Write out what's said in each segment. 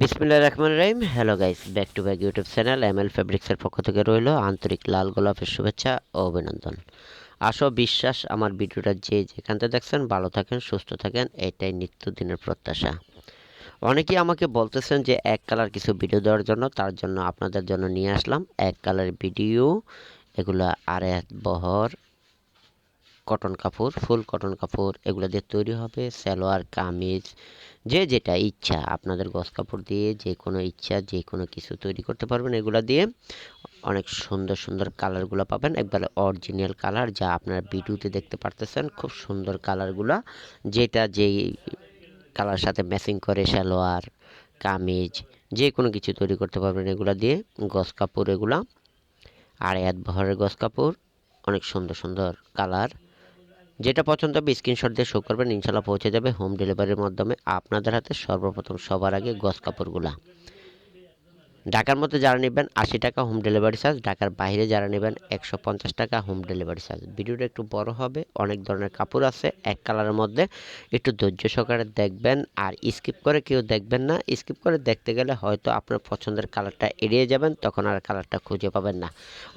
বিসমিল্লাহ রহমান রহিম। Hello guys back to back YouTube channel M L ফেব্রিক্সের পক্ষ থেকে রইল আন্তরিক লাল গোলাপের শুভেচ্ছা ও অভিনন্দন। আশো বিশ্বাস, আমার ভিডিওটা যে যেখান থেকে দেখছেন, ভালো থাকেন, সুস্থ থাকেন, এটাই নিত্যদিনের প্রত্যাশা। অনেকেই আমাকে বলতেছেন যে এক কালার কিছু ভিডিও দেওয়ার জন্য, তার জন্য আপনাদের জন্য নিয়ে আসলাম। এক কালার ভিডিও এগুলো আর এক বহর কটন কাপড়, ফুল কটন কাপড় এগুলো দিয়ে তৈরি হবে, সালোয়ার, কামিজ, যে যেটা ইচ্ছা। আপনাদের গস কাপড় দিয়ে যে কোনো ইচ্ছা, যে কোনো কিছু তৈরি করতে পারবেন। এগুলো দিয়ে অনেক সুন্দর সুন্দর কালারগুলো পাবেন। একবারে অরিজিনাল কালার যা আপনারা ভিডিওতে দেখতে পারতেছেন। খুব সুন্দর কালারগুলো যেটা যেই কালার সাথে ম্যাচিং করে সালোয়ার, কামিজ, যে কোনো কিছু তৈরি করতে পারবেন এগুলো দিয়ে। গস কাপড় এগুলা আর এক ভরের গস কাপড়, অনেক সুন্দর সুন্দর কালার যেটা পছন্দ হবে স্ক্রিনশট দিয়ে শো করবেন। ইনশাল্লাহ পৌঁছে যাবে হোম ডেলিভারির মাধ্যমে। আপনাদের হাতে সর্বপ্রথম সবার আগে গস কাপড়গুলা। ঢাকার মধ্যে যারা নেবেন আশি টাকা হোম ডেলিভারি চার্জ ঢাকার বাইরে যারা নেবেন একশো পঞ্চাশ টাকা হোম ডেলিভারি চার্জ ভিডিওটা একটু বড় হবে, অনেক ধরনের কাপড় আছে, এক কালারের মধ্যে। একটু ধৈর্য সহকারে দেখবেন আর স্কিপ করে কেউ দেখবেন না। স্কিপ করে দেখতে গেলে হয়তো আপনার পছন্দের কালারটা এড়িয়ে যাবেন, তখন আর কালারটা খুঁজে পাবেন না।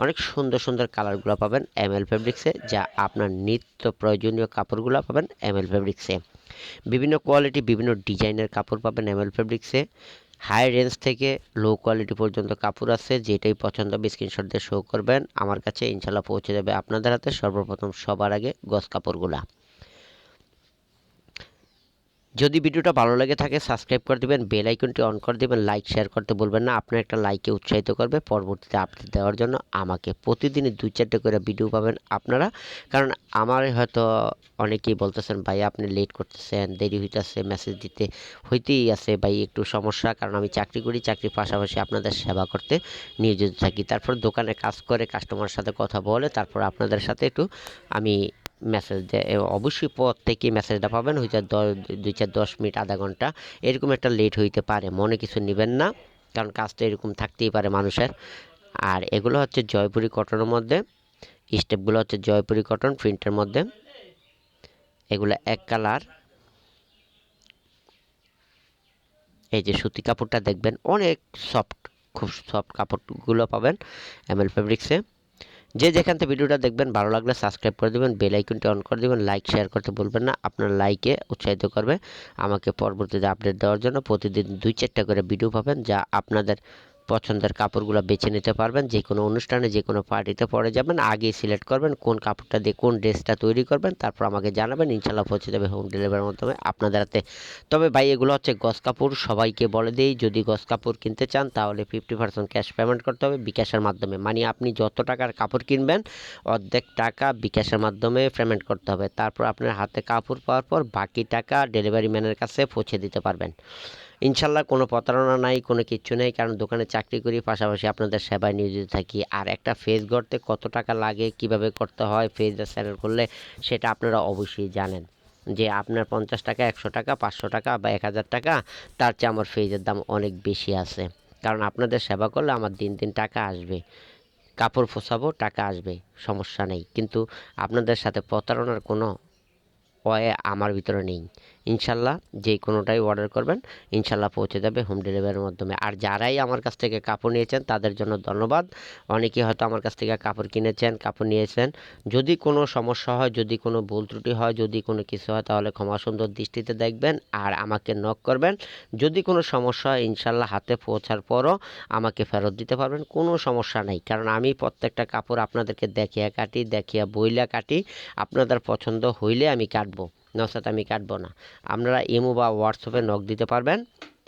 অনেক সুন্দর সুন্দর কালারগুলো পাবেন এম এল ফেব্রিক্সে যা আপনার নিত্য প্রয়োজনীয় কাপড়গুলো পাবেন এম এল ফেব্রিক্সে বিভিন্ন কোয়ালিটি বিভিন্ন ডিজাইনের কাপড় পাবেন এম এল ফেব্রিক্সে হাই রেঞ্জ থেকে লো কোয়ালিটি পর্যন্ত কাপড় আছে, যেটাই পছন্দ হবে স্ক্রিনশট দিয়ে শো করবেন। আমার কাছে ইনশাল্লাহ পৌঁছে যাবে আপনাদের হাতে সর্বপ্রথম সবার আগে গস কাপড়গুলা। যদি ভিডিওটা ভালো লাগে থাকে সাবস্ক্রাইব করে দেবেন বেল আইকনটি অন করে দেবেন লাইক শেয়ার করতে বলবেন না। আপনার একটা লাইকে উৎসাহিত করবে পরবর্তীতে আপডেট দেওয়ার জন্য আমাকে প্রতিদিনই দুই চারটে করে ভিডিও পাবেন আপনারা। কারণ আমার হয়তো অনেকেই বলতেছেন, ভাই, আপনি লেট করতেছেন, দেরি হইতেছে মেসেজ দিতে হইতেই আছে, ভাই, একটু সমস্যা। কারণ আমি চাকরি করি, চাকরির পাশাপাশি আপনাদের সেবা করতে নিয়োজিত থাকি। তারপর দোকানে কাজ করে কাস্টমারের সাথে কথা বলে, তারপর আপনাদের সাথে একটু আমি মেসেজ দেয়। অবশ্যই পর থেকে মেসেজটা পাবেন হয়তো দশ, দুই চার দশ মিনিট, আধা ঘণ্টা। এরকম একটা লেট হইতে পারে, মনে কিছু নেবেন না। কারণ কাজটা এরকম থাকতেই পারে মানুষের। আর এগুলো হচ্ছে জয়পুরি কটনের মধ্যে স্টেপগুলো হচ্ছে জয়পুরি কটন প্রিন্টের মধ্যে। এগুলো এক কালার এই যে সুতি কাপড়টা দেখবেন, অনেক সফট খুব সফট কাপড়গুলো পাবেন এমএল ফেব্রিক্সে যে যেখান থেকে ভিডিওটা দেখবেন, ভালো লাগলে সাবস্ক্রাইব করে দেবেন বেল আইকনটি অন করে দেবেন লাইক শেয়ার করতে বলবেন না, আপনার লাইকে উৎসাহিত করবে, আমাকে পরবর্তীতে আপডেট দেওয়ার জন্য প্রতিদিন দুই চারটা করে ভিডিও পাবেন, যা আপনাদের পছন্দের কাপড়গুলো বেছে নিতে পারবেন। যে কোনো অনুষ্ঠানে যে কোনো পার্টিতে পরে যাবেন। আগেই সিলেক্ট করবেন কোন কাপড়টা দিয়ে কোন ড্রেসটা তৈরি করবেন। তারপর আমাকে জানাবেন। ইনশাল্লাহ পৌঁছে যাবে হোম ডেলিভারির মাধ্যমে আপনাদের হাতে। তবে ভাই, এগুলো হচ্ছে গস কাপড়। সবাইকে বলে দিই, যদি গস কাপড় কিনতে চান, তাহলে ফিফটি পার্সেন্ট ক্যাশ পেমেন্ট করতে হবে বিকাশের মাধ্যমে। মানে আপনি যত টাকার কাপড় কিনবেন, অর্ধেক টাকা বিকাশের মাধ্যমে পেমেন্ট করতে হবে। তারপর আপনার হাতে কাপড় পাওয়ার পর বাকি টাকা ডেলিভারি ম্যানের কাছে পৌঁছে দিতে পারবেন। ইনশাল্লাহ কোনো প্রতারণা নাই, কোনো কিচ্ছু নেই, কারণ দোকানে চাকরি করি, পাশাপাশি আপনাদের সেবায় নিয়োজিত থাকি। আর একটা ফেজ গড়তে কত টাকা লাগে, কীভাবে করতে হয় ফেজ চ্যানেল করলে সেটা আপনারা অবশ্যই জানেন। যে আপনার পঞ্চাশ টাকা, একশো টাকা, পাঁচশো টাকা বা এক হাজার টাকা, তার চেয়ে আমার ফেজের দাম অনেক বেশি আছে। কারণ আপনাদের সেবা করলে আমার দিন দিন টাকা আসবে। কাপড় ফোসাবো, টাকা আসবে, সমস্যা নেই। কিন্তু আপনাদের সাথে প্রতারণার কোনো ওয়ে আমার ভিতরে নেই। ইনশাল্লাহ যে কোনোটাই অর্ডার করবেন, ইনশাল্লাহ পৌঁছে যাবে হোম ডেলিভারির মাধ্যমে। আর যারাই আমার কাছ থেকে কাপড় নিয়েছেন, তাদের জন্য ধন্যবাদ। অনেকেই হয়তো আমার কাছ থেকে কাপড় কিনেছেন, কাপড় নিয়েছেন। যদি কোনো সমস্যা হয়, যদি কোনো ভুল ত্রুটি হয়, যদি কোনো কিছু হয়, তাহলে ক্ষমা সুন্দর দৃষ্টিতে দেখবেন আর আমাকে নক করবেন। যদি কোনো সমস্যা হয়, ইনশাল্লাহ হাতে পৌঁছার পরও আমাকে ফেরত দিতে পারবেন। কোনো সমস্যা নেই, কারণ আমি প্রত্যেকটা কাপড় আপনাদেরকে দেখিয়া কাটি, দেখিয়া বইলা কাটি, আপনাদের পছন্দ হইলে আমি কাটবো। নসাত আমি কাটবো না। আপনারা ইমো বা হোয়াটসঅ্যাপে নক দিতে পারবেন।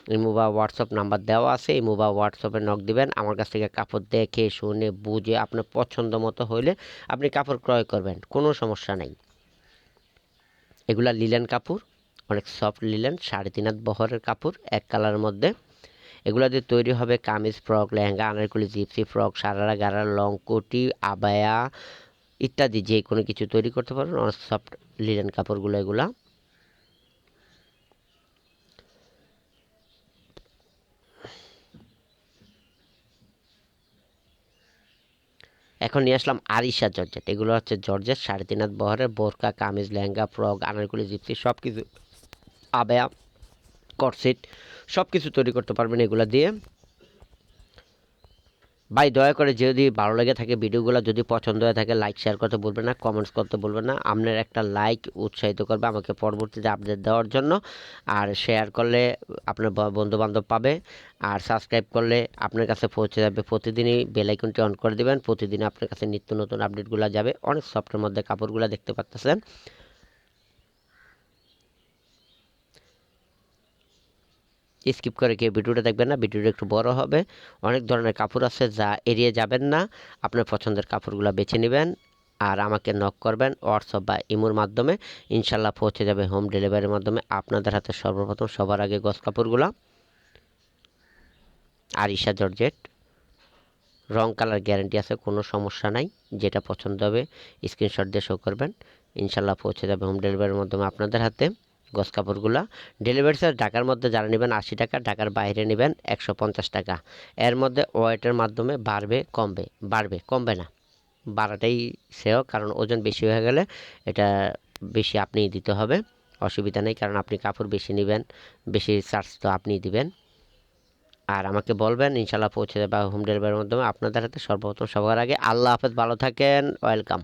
ইমো বা হোয়াটসঅ্যাপ নাম্বার দেওয়া আছে। ইমো বা হোয়াটসঅ্যাপে নক দিবেন। আমার কাছ থেকে কাপড় দেখে, শুনে, বুঝে, আপনার পছন্দ মতো হইলে আপনি কাপড় ক্রয় করবেন। কোনো সমস্যা নেই। এগুলা লিলেন কাপড়, অনেক সফট লিলেন, সাড়ে তিন হাত বহরের কাপড়, এক কালারের মধ্যে। এগুলো দিয়ে তৈরি হবে kameez, frock, lehenga, Anarkali, gypsy, frock, sharara gharara long abaya ইত্যাদি, যে কোনো কিছু তৈরি করতে পারবেন, অনেক সফট লিলেন কাপড়গুলো এগুলা। এখন নিয়ে আসলাম আরিশা জর্জেট। এগুলো হচ্ছে জর্জেট, সাড়ে তিন হাত বহরের, বোরকা, কামিজ, লেহেঙ্গা, ফ্রক, আনারকুলি, জিপসি সব কিছু আবেয়া, কটসিট সব কিছু তৈরি করতে পারবেন এগুলো দিয়ে। ভাই, দয়া করে যদি ভালো লেগে থাকে ভিডিওগুলো, যদি পছন্দ হয়ে থাকে লাইক শেয়ার করতে বলবেন না কমেন্টস করতে বলবেন না। আপনার একটা লাইক উৎসাহিত করবে আমাকে পরবর্তীতে আপডেট দেওয়ার জন্য। আর শেয়ার করলে আপনার বন্ধু বান্ধব পাবে। আর সাবস্ক্রাইব করলে আপনার কাছে পৌঁছে যাবে। প্রতিদিনই বেলাইকনটি অন করে দেবেন। প্রতিদিন আপনার কাছে নিত্য নতুন আপডেটগুলো যাবে। অনেক সফটের মধ্যে কাপড়গুলো দেখতে পাচ্ছেন স্কিপ করে গিয়ে ভিডিওটা দেখবেন না, ভিডিওটা একটু বড় হবে। অনেক ধরনের কাপড় আছে যা এড়িয়ে যাবেন না, আপনার পছন্দের কাপড়গুলো বেছে নেবেন আর আমাকে নক করবেন হোয়াটসঅ্যাপ বা ইমোর মাধ্যমে। ইনশাল্লাহ পৌঁছে যাবে হোম ডেলিভারির মাধ্যমে। আপনাদের হাতে সর্বপ্রথম সবার আগে গস কাপড়গুলো। আর ইশা জর্জেট। রং, কালার গ্যারেন্টি আছে, কোনো সমস্যা নাই। যেটা পছন্দ হবে স্ক্রিনশট দিয়ে শো করবেন। ইনশাল্লাহ পৌঁছে যাবে হোম ডেলিভারির মাধ্যমে আপনাদের হাতে। গস কাপড়গুলো। ডেলিভারি চার্জ ঢাকার মধ্যে যারা নেবেন আশি টাকা, ঢাকার বাইরে নেবেন একশো পঞ্চাশ টাকা। এর মধ্যে ওয়েটের মাধ্যমে বাড়বে, কমবে বাড়বে, কমবে না। বাড়াটাই সেও কারণ ওজন বেশি হয়ে গেলে এটা বেশি আপনিই দিতে হবে। অসুবিধা নেই, কারণ আপনি কাপড় বেশি নেবেন, বেশি চার্জ তো আপনিই দিবেন। আর আমাকে বলবেন ইনশাল্লাহ পৌঁছে দেবে হোম ডেলিভারির মাধ্যমে। আপনাদের হাতে সর্বপ্রথম সবার আগে। আল্লাহ হাফেজ, ভালো থাকেন, ওয়েলকাম।